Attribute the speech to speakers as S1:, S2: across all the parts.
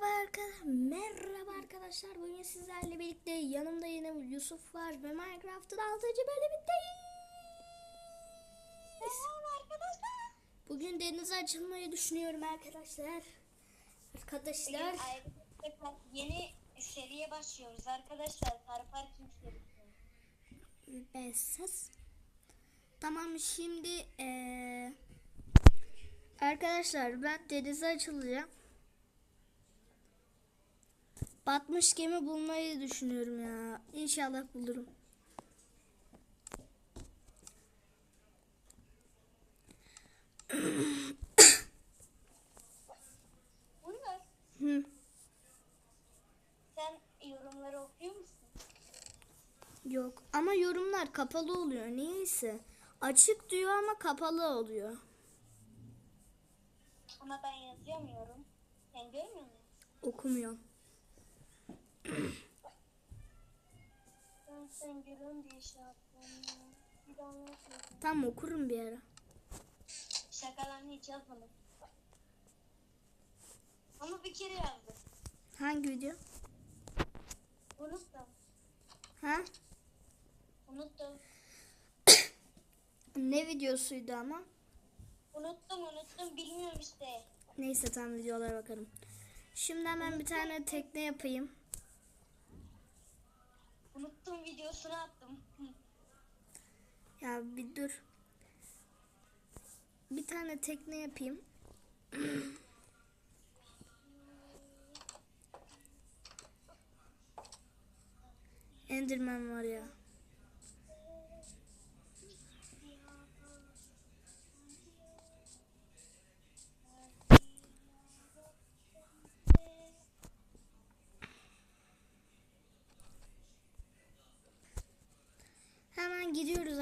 S1: Merhaba arkadaşlar. Merhaba arkadaşlar. Bugün sizlerle birlikte yanımda yine Yusuf var ve Minecraft'ın 6. bölümündeyiz.
S2: arkadaşlar.
S1: Bugün denize açılmayı düşünüyorum arkadaşlar. Arkadaşlar.
S2: Yeni seriye başlıyoruz arkadaşlar. Car Parking serisi.
S1: Besas. Tamam şimdi eee, arkadaşlar ben denize açılacağım. Batmış gemi bulmayı düşünüyorum ya. İnşallah bulurum. Hı.
S2: Sen yorumları okuyor musun?
S1: Yok ama yorumlar kapalı oluyor niyeyse. Açık diyor ama kapalı oluyor.
S2: Ama ben yazamıyorum. Sen görmüyor musun?
S1: Okumuyorum.
S2: Ben sen görüyorum diye şey yaptım. ya. Bir anlatmadım.
S1: Tam okurum bir ara.
S2: Şakalarını hiç yazmadım. Ama bir kere yazdım.
S1: Hangi video?
S2: Unuttum.
S1: Ha?
S2: Unuttum.
S1: Ne videosuydu ama?
S2: Unuttum unuttum. Bilmiyorum işte.
S1: Neyse tam videolara bakarım. Şimdi hemen bir tane tekne yapayım.
S2: Unuttum videosunu attım.
S1: Ya bir dur. Bir tane tekne yapayım. Enderman var ya.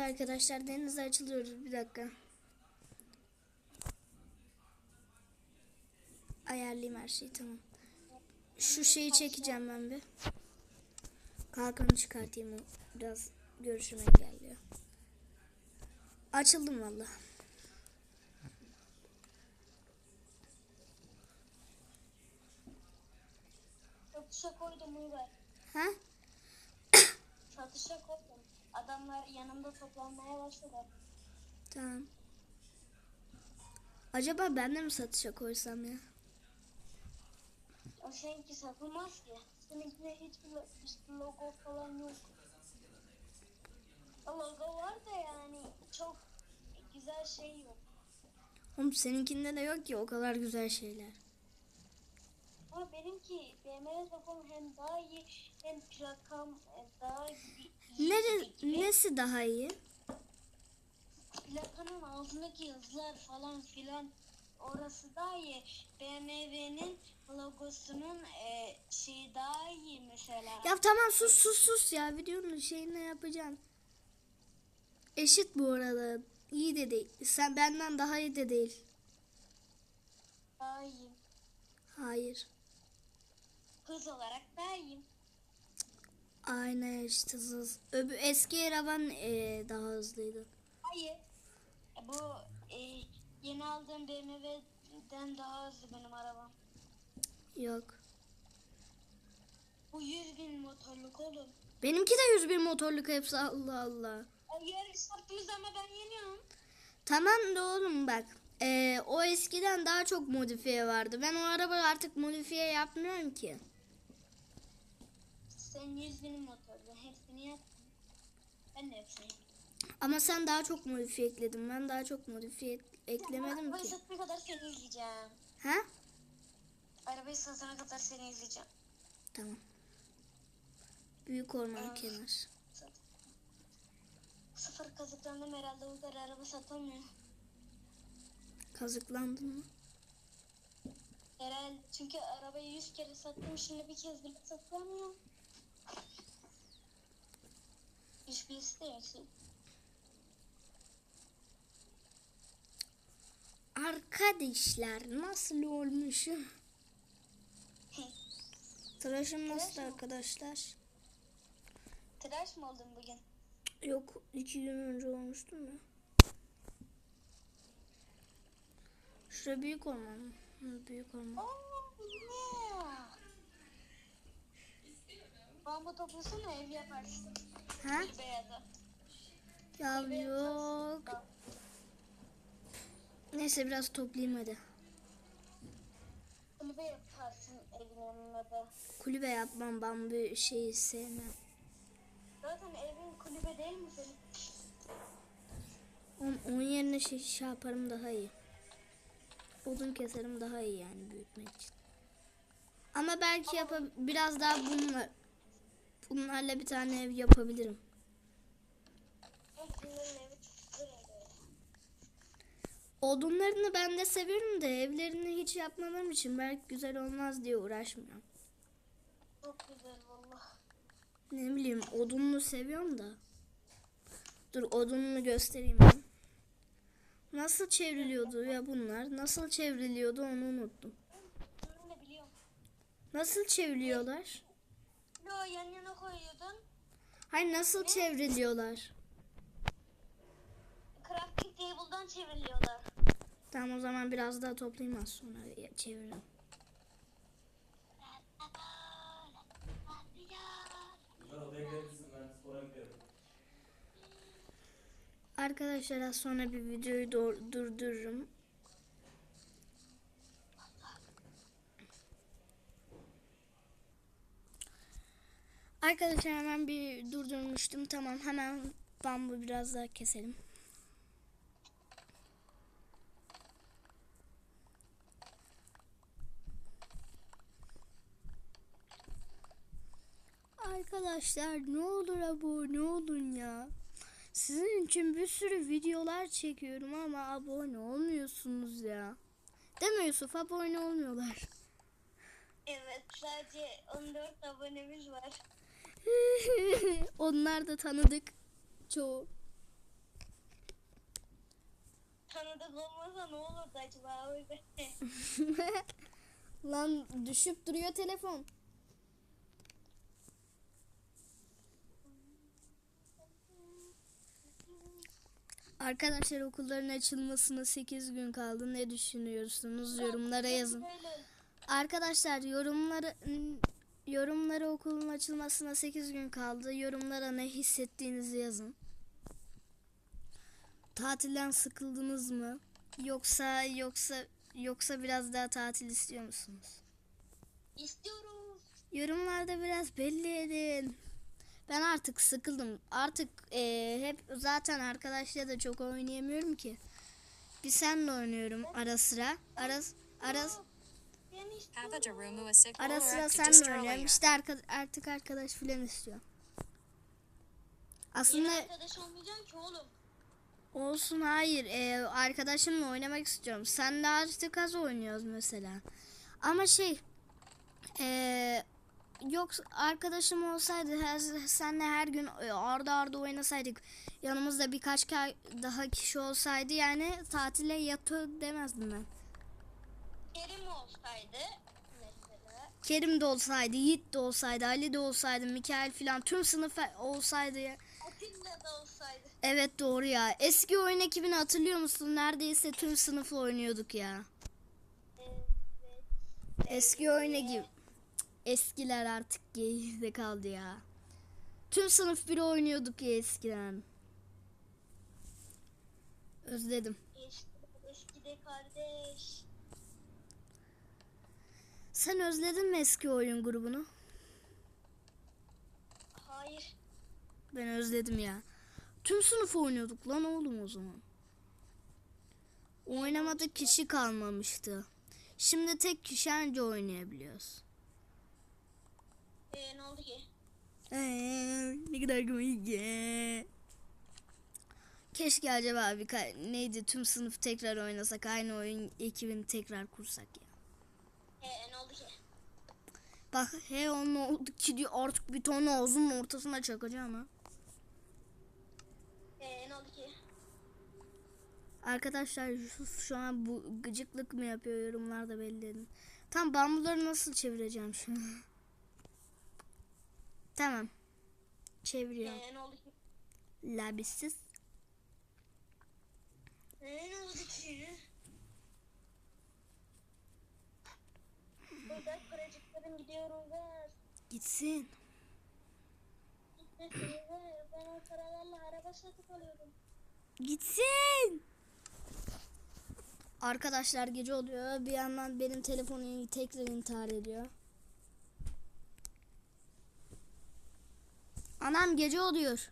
S1: Arkadaşlar. Denize açılıyoruz. Bir dakika. Ayarlayayım her şeyi tamam. Şu şeyi çekeceğim ben bir. Kalkanı çıkartayım o biraz görüşümü engelliyor. Açıldım valla.
S2: Satışa koydum Uygar.
S1: Ha?
S2: Satışa koydum. Adamlar yanımda toplanmaya başladı.
S1: Tamam. Acaba ben de mi satışa koysam ya?
S2: O seninki satılmaz ki. Seninkinde hiçbir, lo- hiçbir logo falan yok. Logo var da yani çok güzel şey yok.
S1: Oğlum seninkinde de yok ki o kadar güzel şeyler.
S2: Ama benimki BMW lokom hem daha iyi hem plakam daha iyi.
S1: Nere, nesi daha iyi?
S2: Plakanın altındaki yazılar falan filan orası daha iyi. BMW'nin logosunun e, şeyi daha iyi mesela.
S1: Ya tamam sus sus sus ya videonun şeyini yapacağım. Eşit bu arada. İyi de değil. Sen benden daha iyi de değil.
S2: Daha iyi.
S1: Hayır.
S2: Hız olarak daha iyi.
S1: Aynen işte hız. Öbür eski araban eee, daha hızlıydı.
S2: Hayır. E, Bu e, yeni aldığım BMW'den daha hızlı benim arabam.
S1: Yok.
S2: Bu 100 bin motorluk oğlum.
S1: Benimki de 101 motorluk hepsi Allah Allah.
S2: E, yarış yaptığımız ama ben yeniyorum.
S1: Tamam da oğlum bak. eee, o eskiden daha çok modifiye vardı. Ben o arabayı artık modifiye yapmıyorum ki.
S2: Sen 100 bin motorlu. Hepsini yaptın. Ben de hepsini yaptım.
S1: Ama sen daha çok modifiye ekledin. Ben daha çok modifiye ek- eklemedim
S2: Arabayı
S1: ki.
S2: satana kadar seni izleyeceğim.
S1: Ha?
S2: Arabayı satana kadar seni izleyeceğim.
S1: Tamam. Büyük orman
S2: Aa.
S1: kenar.
S2: Sıfır kazıklandım herhalde o kadar araba satamıyor.
S1: Kazıklandın mı?
S2: Herhalde çünkü arabayı 100 kere sattım şimdi bir kez bile satamıyorum. Hiçbirisi de yok.
S1: Arkadaşlar nasıl olmuşum? Tıraşım nasıl
S2: Tıraş mı?
S1: arkadaşlar?
S2: Tıraş mı oldun bugün?
S1: Yok iki gün önce olmuştum ya. Şurada büyük orman büyük orman.
S2: Oh yeah. Bambu toplasana ev yaparsın.
S1: Ha?
S2: Beyazı.
S1: Ya yok. Neyse biraz toplayayım hadi.
S2: Kulübe yaparsın evin yanına da.
S1: Kulübe yapmam ben bu şeyi sevmem.
S2: Zaten evin kulübe değil mi senin?
S1: Onun, onun yerine şey, şey yaparım daha iyi. Odun keserim daha iyi yani büyütmek için. Ama belki yapa biraz daha bunlar bunlarla bir tane ev yapabilirim. Odunlarını ben de seviyorum da evlerini hiç yapmadığım için belki güzel olmaz diye uğraşmıyorum.
S2: Çok güzel valla.
S1: Ne bileyim odunlu seviyorum da. Dur odununu göstereyim ben. Nasıl çevriliyordu ya bunlar? Nasıl çevriliyordu onu unuttum.
S2: De.
S1: Nasıl çevriliyorlar?
S2: Yo yan yana koyuyordun.
S1: Hayır nasıl çevriliyorlar?
S2: Crafting table'dan çevriliyorlar.
S1: Tamam o zaman biraz daha toplayayım az sonra çeviririm. Arkadaşlar az sonra bir videoyu dur- durdururum. Arkadaşlar hemen bir durdurmuştum. Tamam hemen bambu biraz daha keselim. Arkadaşlar ne olur abone olun ya. Sizin için bir sürü videolar çekiyorum ama abone olmuyorsunuz ya. Değil mi Yusuf? Abone olmuyorlar.
S2: Evet sadece 14 abonemiz var.
S1: Onlar da tanıdık. Çoğu.
S2: Tanıdık olmasa ne olurdu acaba.
S1: Lan düşüp duruyor telefon. Arkadaşlar okulların açılmasına 8 gün kaldı. Ne düşünüyorsunuz? Yorumlara yazın. Arkadaşlar yorumları yorumlara okulun açılmasına 8 gün kaldı. Yorumlara ne hissettiğinizi yazın. Tatilden sıkıldınız mı? Yoksa yoksa yoksa biraz daha tatil istiyor musunuz?
S2: istiyoruz.
S1: Yorumlarda biraz belli edin. Ben artık sıkıldım. Artık eee, hep zaten arkadaşla da çok oynayamıyorum ki. Bir senle oynuyorum ara sıra. Ara ara ara sıra senle
S3: destroy
S1: oynuyorum. İşte arka, artık arkadaş filan istiyor. Aslında
S2: Yeni arkadaş olmayacağım ki oğlum.
S1: olsun hayır. Eee, arkadaşımla oynamak istiyorum. Senle artık az oynuyoruz mesela. Ama şey eee yok arkadaşım olsaydı her, senle her gün e, arda arda oynasaydık yanımızda birkaç ka- daha kişi olsaydı yani tatile yatı demezdim ben.
S2: Kerim olsaydı mesela.
S1: Kerim de olsaydı, Yiğit de olsaydı, Ali de olsaydı, Mikael filan tüm sınıf olsaydı ya.
S2: Atilla da olsaydı.
S1: Evet doğru ya. Eski oyun ekibini hatırlıyor musun? Neredeyse tüm sınıfla oynuyorduk ya.
S2: Evet.
S1: Eski oyun ekibi. Eskiler artık geride kaldı ya. Tüm sınıf biri oynuyorduk ya eskiden. Özledim.
S2: Eski, eskide kardeş.
S1: Sen özledin mi eski oyun grubunu?
S2: Hayır.
S1: Ben özledim ya. Tüm sınıf oynuyorduk lan oğlum o zaman. Oynamadık kişi kalmamıştı. Şimdi tek kişi anca oynayabiliyoruz.
S2: Ee, ne oldu ki?
S1: Eee, ne kadar komik. Keşke acaba bir neydi tüm sınıf tekrar oynasak aynı oyun ekibini tekrar kursak ya.
S2: Ne oldu ki?
S1: Bak he onun oldu ki diyor artık bir tane ağzının ortasına çakacağım ha.
S2: Ee, ne oldu ki?
S1: Arkadaşlar Yusuf şu an bu gıcıklık mı yapıyor yorumlarda belli edin. Tam bambuları nasıl çevireceğim şimdi? tamam. Çeviriyorum.
S2: Ee, ne oldu ki?
S1: Labisiz.
S2: Ee, ne oldu ki? Kıracıklarım gidiyorum ver.
S1: Gitsin.
S2: Ben o paralarla araba satıp alıyorum.
S1: Gitsin. Arkadaşlar gece oluyor. Bir yandan benim telefonum tekrar intihar ediyor. Anam gece oluyor.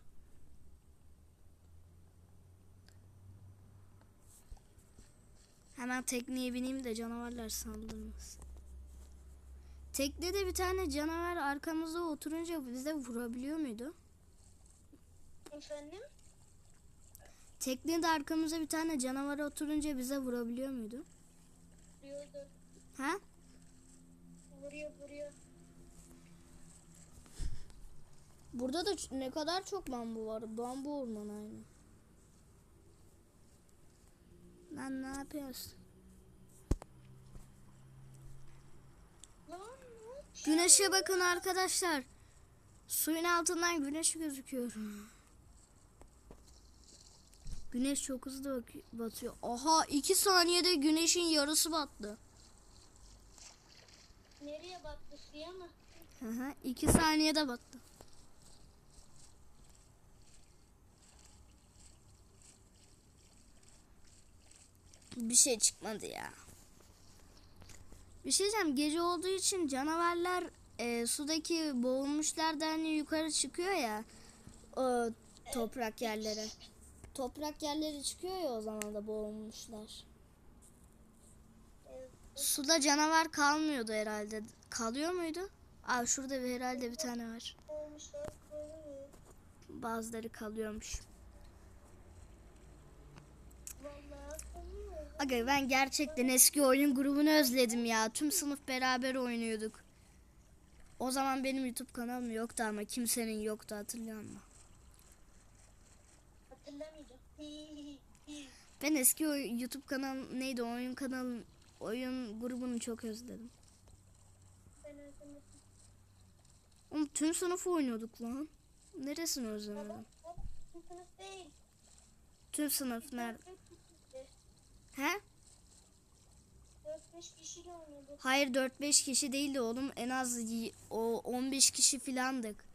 S1: Hemen tekneye bineyim de canavarlar saldırmasın. Teknede bir tane canavar arkamızda oturunca bize vurabiliyor muydu?
S2: Efendim?
S1: Teknede arkamıza bir tane canavar oturunca bize vurabiliyor muydu?
S2: Vuruyordu.
S1: Ha?
S2: Vuruyor vuruyor.
S1: Burada da ne kadar çok bambu var. Bambu ormanı aynı. Lan ne yapıyorsun?
S2: Lan ne oldu?
S1: Güneşe bakın arkadaşlar. Suyun altından güneş gözüküyor. Güneş çok hızlı batıyor. Aha iki saniyede güneşin yarısı battı.
S2: Nereye battı suya mı?
S1: Hı hı, iki saniyede battı. Bir şey çıkmadı ya. Bir şey diyeceğim. Gece olduğu için canavarlar e, sudaki boğulmuşlardan hani yukarı çıkıyor ya. O toprak yerlere. Toprak yerleri çıkıyor ya o zaman da boğulmuşlar. Suda canavar kalmıyordu herhalde. Kalıyor muydu? Aa şurada bir herhalde bir tane var. Bazıları kalıyormuş. Aga ben gerçekten eski oyun grubunu özledim ya. Tüm sınıf beraber oynuyorduk. O zaman benim YouTube kanalım yoktu ama kimsenin yoktu hatırlıyor musun? Ben eski YouTube kanalım neydi oyun kanalım oyun grubunu çok özledim.
S2: ben özlemedim.
S1: Oğlum tüm sınıf oynuyorduk lan. Neresini özlemedim?
S2: Bu sınıf değil.
S1: Tüm sınıf nerede?
S2: 4-5
S1: He?
S2: kişiyle oynuyorduk.
S1: Hayır 4-5 kişi değildi oğlum. En az o 15 kişi filandık.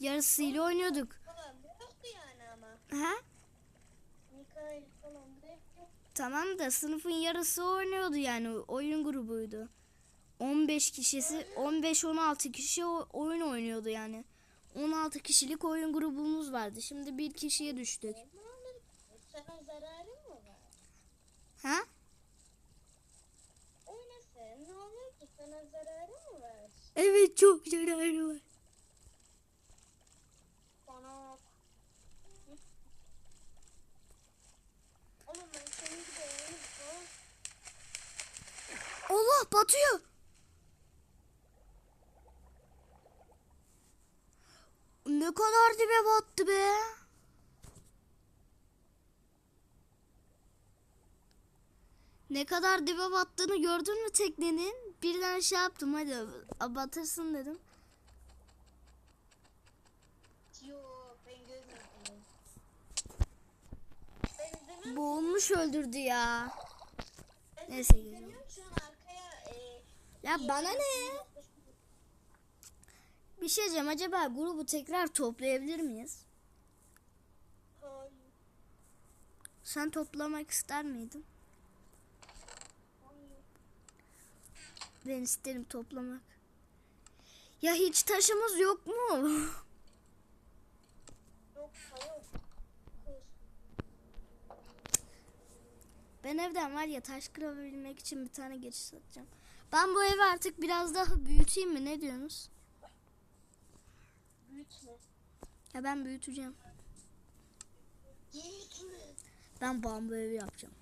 S1: Yarısıyla oynuyorduk.
S2: Falan yoktu yani ama.
S1: Ha?
S2: Mikael falan.
S1: Tamam da sınıfın yarısı oynuyordu yani oyun grubuydu. 15 kişisi 15-16 kişi oyun oynuyordu yani. 16 kişilik oyun grubumuz vardı. Şimdi bir kişiye düştük.
S2: Sana zararı?
S1: Ha?
S2: Oynasın ne olur ki sana zararı mı var?
S1: Evet çok zararı var.
S2: Bana? Oğlum ben.
S1: Allah batıyor. Ne kadar dibe battı be. Ne kadar dibe battığını gördün mü teknenin? Birden şey yaptım hadi batırsın dedim. Boğulmuş öldürdü ya. Neyse,
S2: arkaya e,
S1: Ya bana ne? Bir şey diyeceğim acaba grubu tekrar toplayabilir miyiz? Sen toplamak ister miydin? Ben isterim toplamak. Ya hiç taşımız yok mu?
S2: Yok hayır.
S1: Ben evden var ya taş kırabilmek için bir tane geçiş satacağım. Ben bu evi artık biraz daha büyüteyim mi? Ne diyorsunuz?
S2: Büyütme.
S1: Ya ben büyüteceğim.
S2: Büyütme.
S1: Ben bambu evi yapacağım.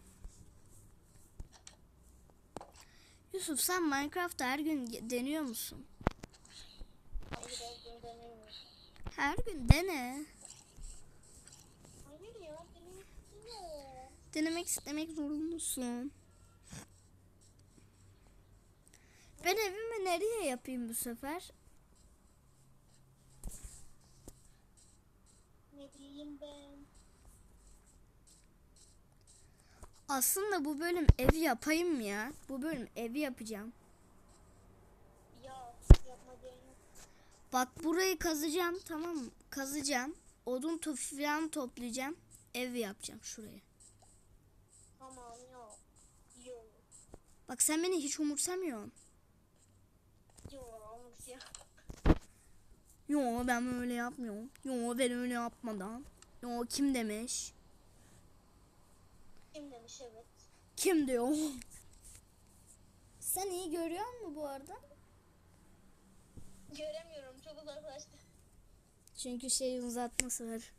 S1: Yusuf sen Minecraft'ta her gün deniyor musun?
S2: Hayır her gün denemiyorum.
S1: Her gün dene.
S2: Hayır ya denemiyorum.
S1: Denemek istemek zorundasın. Ben evimi nereye yapayım bu sefer?
S2: Ne diyeyim ben?
S1: Aslında bu bölüm evi yapayım ya. Bu bölüm evi yapacağım.
S2: Ya.
S1: Bak burayı kazacağım tamam mı? Kazacağım. Odun to falan toplayacağım. Ev yapacağım şuraya.
S2: Tamam yok. İyi olur.
S1: Bak sen beni hiç umursamıyorsun.
S2: Ya.
S1: Yo ben öyle yapmıyorum. Yo ben öyle yapmadan. Yo kim demiş?
S2: Kim demiş evet.
S1: Kim diyor? Sen iyi görüyor musun bu arada?
S2: Göremiyorum çok uzaklaştı.
S1: Çünkü şey uzatması var.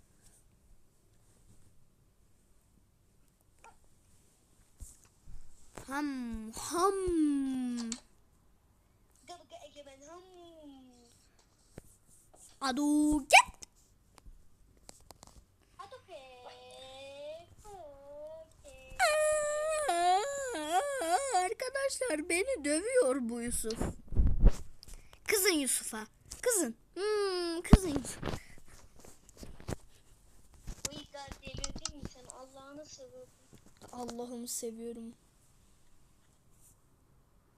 S1: Ham ham.
S2: Gabaka egemen hmm.
S1: Adu git. Arkadaşlar beni dövüyor bu Yusuf. Kızın Yusuf'a. Kızın. Hmm, kızın Yusuf.
S2: Uygar delirdin mi sen Allah'ını seviyorsun.
S1: Allah'ımı seviyorum.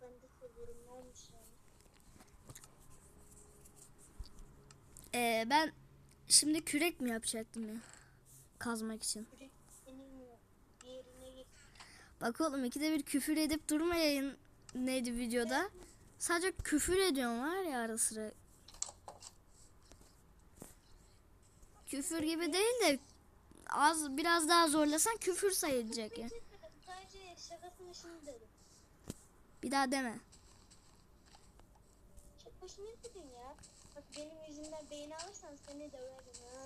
S2: Ben de seviyorum ne olmuş yani.
S1: Ee, ben şimdi kürek mi yapacaktım ya? Kazmak için.
S2: Yürü, Senin bir yerine git.
S1: Bak oğlum ikide bir küfür edip durmayayım neydi videoda. Sadece küfür ediyorum var ya ara sıra. Küfür gibi değil de az biraz daha zorlasan küfür sayılacak ya. Bir daha deme.
S2: Çok hoşuna gidin ya. Bak benim yüzümden beğeni alırsan seni döverim. Ha.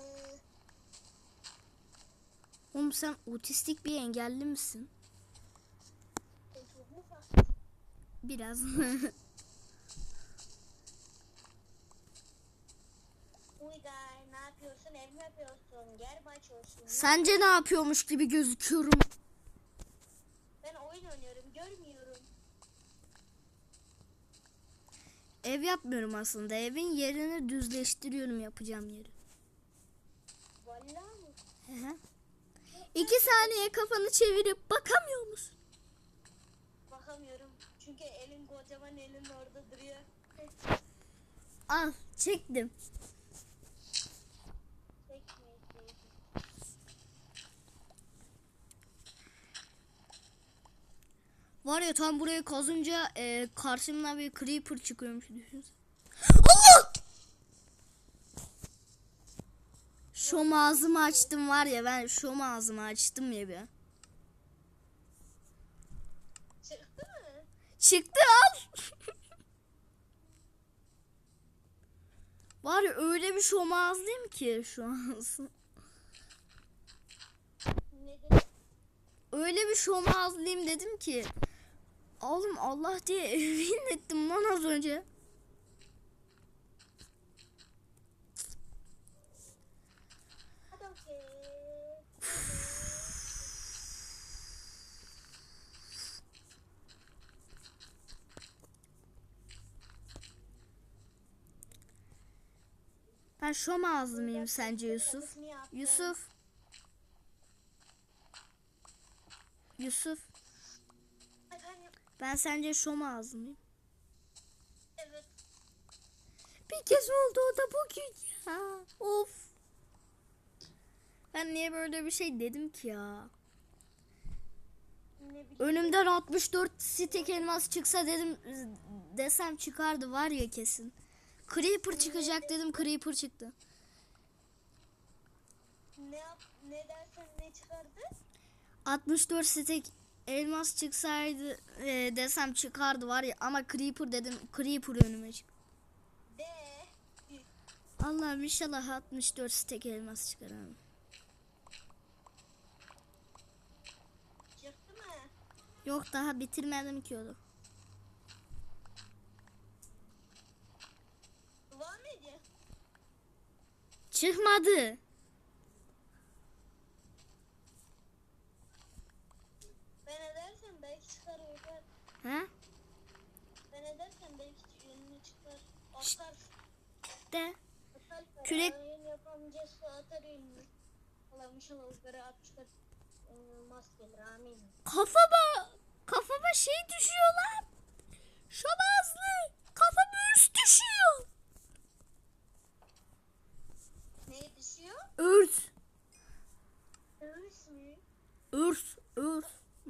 S1: Oğlum sen otistik bir engelli misin?
S2: Sen çok mu farklı?
S1: Biraz.
S2: Uygar ne yapıyorsun? Ev mi yapıyorsun? Yer mi açıyorsun?
S1: Sence ne yapıyormuş gibi gözüküyorum?
S2: Ben oyun oynuyorum. Görmüyorum.
S1: Ev yapmıyorum aslında. Evin yerini düzleştiriyorum yapacağım yeri.
S2: Vallahi?
S1: Hı hı. İki saniye kafanı çevirip bakamıyor musun?
S2: Bakamıyorum. Çünkü elin kocaman elin orada duruyor.
S1: Al çektim. Var ya tam burayı kazınca e, karşımdan bir creeper çıkıyormuş düşünsene. Allah! Şom ağzımı açtım var ya ben şom ağzımı açtım ya bir.
S2: Çıktı mı?
S1: Çıktı al. var ya öyle bir şom ağzlıyım ki şu an. Öyle bir şom ağzlıyım dedim ki. Oğlum Allah diye emin ettim lan az önce.
S2: Hadi okey.
S1: Ben şom ağızlı mıyım sence Yusuf? Yusuf. Yusuf. Ben sence şom ağızlı mıyım?
S2: evet.
S1: Bir kez oldu o da bugün ya. Of. Ben niye böyle bir şey dedim ki ya? Önümden 64 stek elmas çıksa dedim desem çıkardı var ya kesin. Creeper çıkacak dedim Creeper çıktı.
S2: Ne yap ne dersen ne çıkardı?
S1: 64 stek elmas çıksaydı e, desem çıkardı var ya ama Creeper dedim Creeper önüme çıktı.
S2: De.
S1: Allah'ım inşallah 64 stek elmas çıkarım.
S2: Çıktı mı?
S1: Yok daha bitirmedim ki onu.
S2: Var mıydı?
S1: Çıkmadı.
S2: Ben edersem belki çıkar uygar.
S1: Ha?
S2: Ben edersem belki yönünü çıkar. Atar.
S1: De.
S2: Atar.
S1: Kürek-
S2: Yayın yapamayacağız atar yönünü. Allah'ım inşallah uygarı 64 olmaz gelir amin.
S1: Kafama kafama şey düşüyor lan. Şomazlı. Kafama üst düşüyor.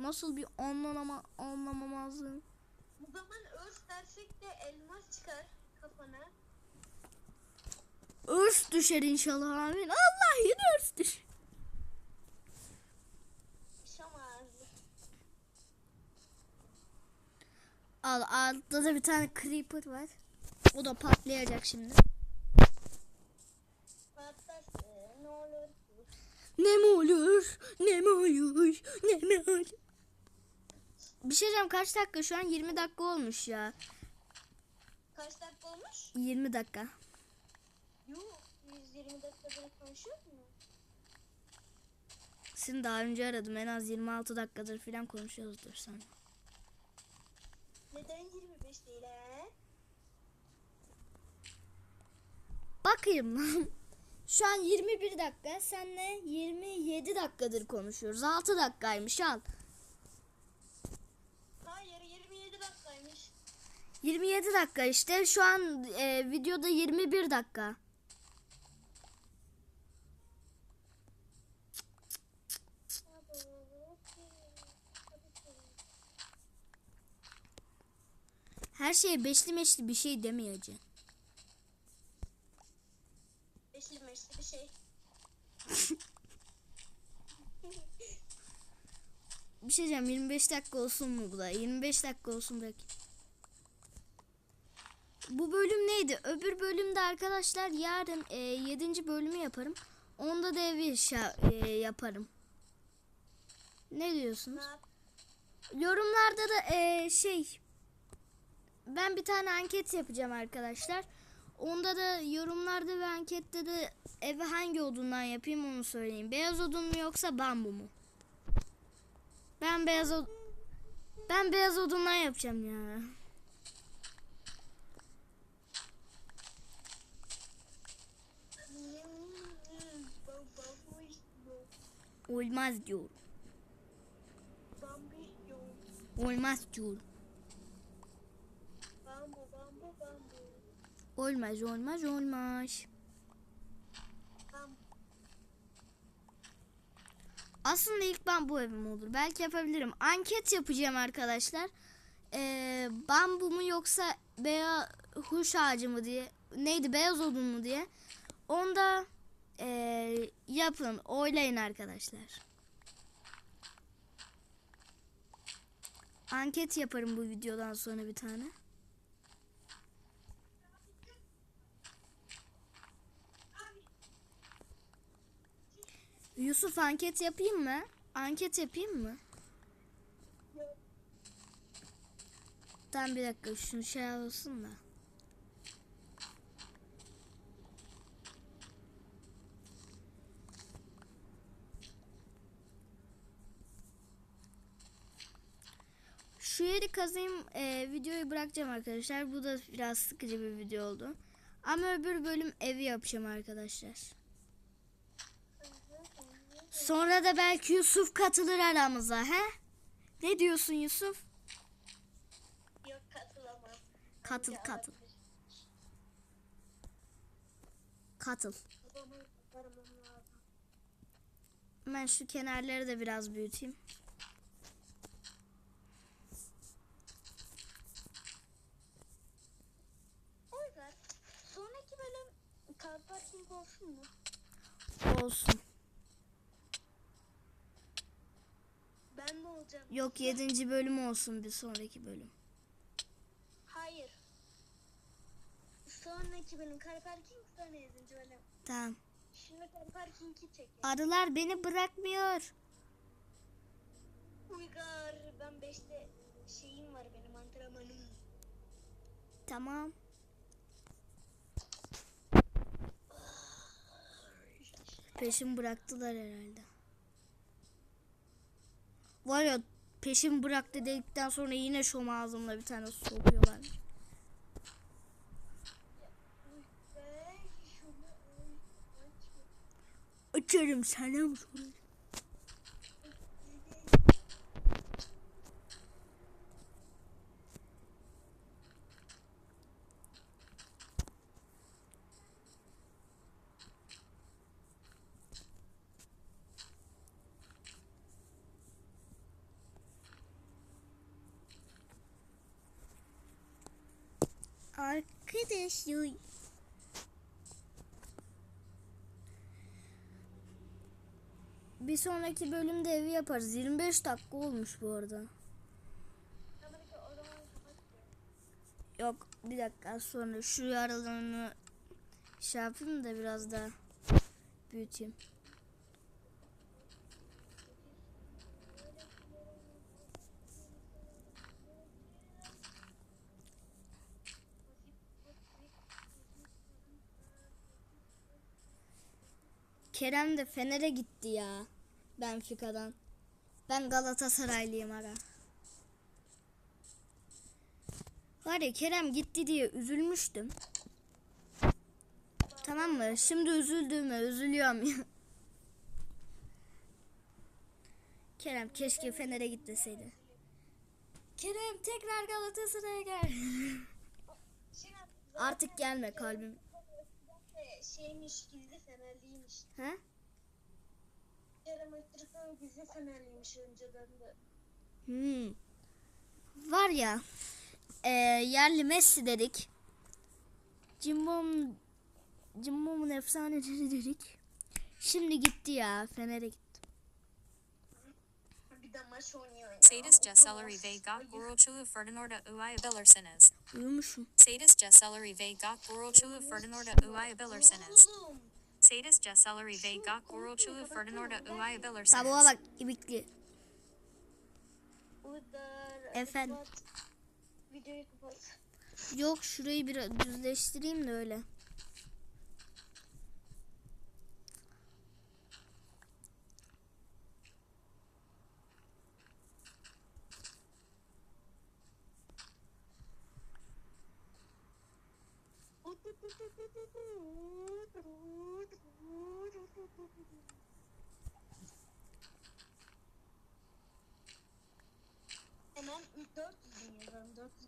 S1: Nasıl bir anlama anlamamazlığım.
S2: Bu zaman örs dersek de elmas çıkar kafana.
S1: Örs düşer inşallah amin. Allah yine örs düşer. Al altta da bir tane creeper var. O da patlayacak şimdi.
S2: Patlasın ne olur.
S1: Ne mi olur? Ne mi olur? Ne mi olur? Bir şey diyeceğim kaç dakika şu an 20 dakika olmuş ya.
S2: Kaç dakika olmuş?
S1: 20 dakika.
S2: Yok. 120 dakikadır konuşuyor mu?
S1: Seni daha önce aradım en az 26 dakikadır falan konuşuyoruzdur sen.
S2: Neden 25 değil he?
S1: Bakayım lan. Şu an 21 dakika. Senle 27 dakikadır konuşuyoruz. 6 dakikaymış al.
S2: Hayır 27 dakikaymış.
S1: 27 dakika işte. Şu an e, videoda 21 dakika. Her şeye beşli meşli bir şey demeyeceğim.
S2: Beşli meşli bir şey.
S1: Bir şey diyeceğim 25 dakika olsun mu bu da? 25 dakika olsun belki. Bu bölüm neydi? Öbür bölümde arkadaşlar yarın e, 7. bölümü yaparım. Onda da şa- e, yaparım. Ne diyorsunuz? Yorumlarda da e, şey ben bir tane anket yapacağım arkadaşlar. Onda da yorumlarda ve ankette de evi hangi odundan yapayım onu söyleyeyim. Beyaz odun mu yoksa bambu mu? Ben beyaz od ben beyaz odundan yapacağım ya.
S2: Bambu istiyor.
S1: Olmaz diyor.
S2: Bambu istiyor.
S1: Olmaz diyor.
S2: Bambu bambu bambu.
S1: Olmaz olmaz olmaz.
S2: Bambu.
S1: Aslında ilk ben bu evim olur. Belki yapabilirim. Anket yapacağım arkadaşlar. Ee, bambu mu yoksa beyaz huş ağacı mı diye. Neydi beyaz odun mu diye. Onda ee, yapın. Oylayın arkadaşlar. Anket yaparım bu videodan sonra bir tane. Yusuf anket yapayım mı? Anket yapayım mı? Tamam bir dakika şunu şey olsun da. Şu yeri kazayım e, videoyu bırakacağım arkadaşlar. Bu da biraz sıkıcı bir video oldu. Ama öbür bölüm evi yapacağım arkadaşlar. Sonra da belki Yusuf katılır aramıza he? Ne diyorsun Yusuf?
S2: Yok katılamam.
S1: Katıl katıl. Katıl. Ben şu kenarları da biraz büyüteyim.
S2: Uygar. Sonraki bölüm olsun mu?
S1: Olsun.
S2: Ben mi olacağım?
S1: Yok 7. bölüm olsun bir sonraki bölüm.
S2: Hayır. Sonraki bölüm car parking sonra 7. bölüm.
S1: Tamam.
S2: Şimdi car parking'i çekelim.
S1: Arılar beni bırakmıyor.
S2: Uygar ben 5'te şeyim var benim antrenmanım.
S1: Tamam. Peşim bıraktılar herhalde. Var ya peşim bıraktı dedikten sonra yine şom ağzımla bir tane sokuyorlar. Açarım sana mı sorayım? Arkadaşlar. Bir sonraki bölümde evi yaparız. 25 dakika olmuş bu arada. Yok bir dakika sonra şu yaralarını şey yapayım da biraz daha büyüteyim. Kerem de Fener'e gitti ya. Benfica'dan. Ben Galatasaraylıyım ara. Var ya Kerem gitti diye üzülmüştüm. Tamam mı? Şimdi üzüldüğüme üzülüyorum ya. Kerem keşke Fener'e gitmeseydi. Kerem tekrar Galatasaray'a gel. Artık gelme kalbim.
S2: Şeymiş gizli fenerliymiş.
S1: Ha?
S2: Kerem Aktürk'ün gizli fenerliymiş önceden de.
S1: Hmm. Var ya e, yerli Messi dedik. Cimbom Cimbom'un efsaneleri dedik. Şimdi gitti ya Fener'e gitti.
S2: Bir de maç oynuyor ya.
S3: Sadis Ceselleri ve
S1: Uyumuşum.
S3: Sadis Ceselleri ve Gok Gurulchulu Ferdinorda Uyabilirsiniz.
S2: Oğlum.
S3: Sadis Ceselleri ve Gurulchulu Ferdinorda
S1: Tavuğa
S3: Uyabilirsiniz.
S1: bak ibikli. Efendim?
S2: kapat. Videoyu kapat.
S1: Yok şurayı biraz düzleştireyim de öyle.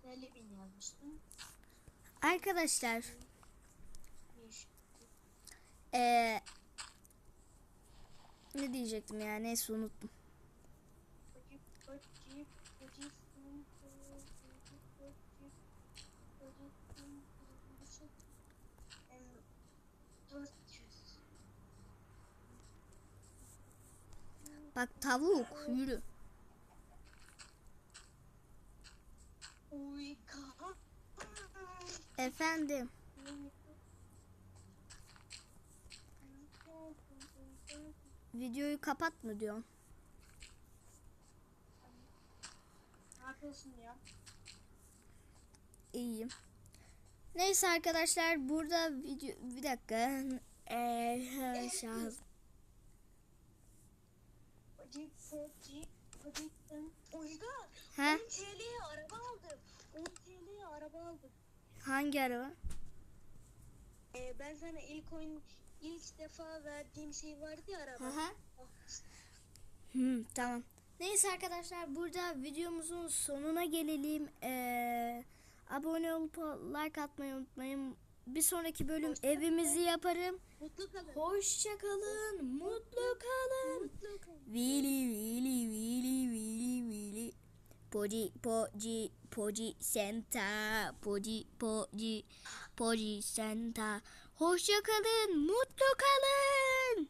S2: 150 bin yazmıştım.
S1: Arkadaşlar. Ee, ne diyecektim ya neyse unuttum. Bak tavuk yürü. Efendim. Videoyu kapat mı diyorsun?
S2: Ne yapıyorsun ya?
S1: İyiyim. Neyse arkadaşlar burada video bir dakika. Ee.
S2: Uygar.
S1: He?
S2: 10 TL'ye araba aldım. 10 TL'ye araba aldım.
S1: Hangi araba?
S2: Ee, ben sana ilk oyun ilk defa verdiğim şey vardı ya araba.
S1: Hı hı.
S2: Ah,
S1: Hmm, tamam. Neyse arkadaşlar burada videomuzun sonuna gelelim. Ee, abone olup like atmayı unutmayın. Bir sonraki bölüm evimizi yaparım.
S2: Mutlu kalın.
S1: Hoşça kalın. Mutlu kalın.
S2: Mutlu kalın.
S1: Vili vili vili vili vili. Podi podi podi senta. Podi podi podi senta. Hoşça kalın, mutlu kalın.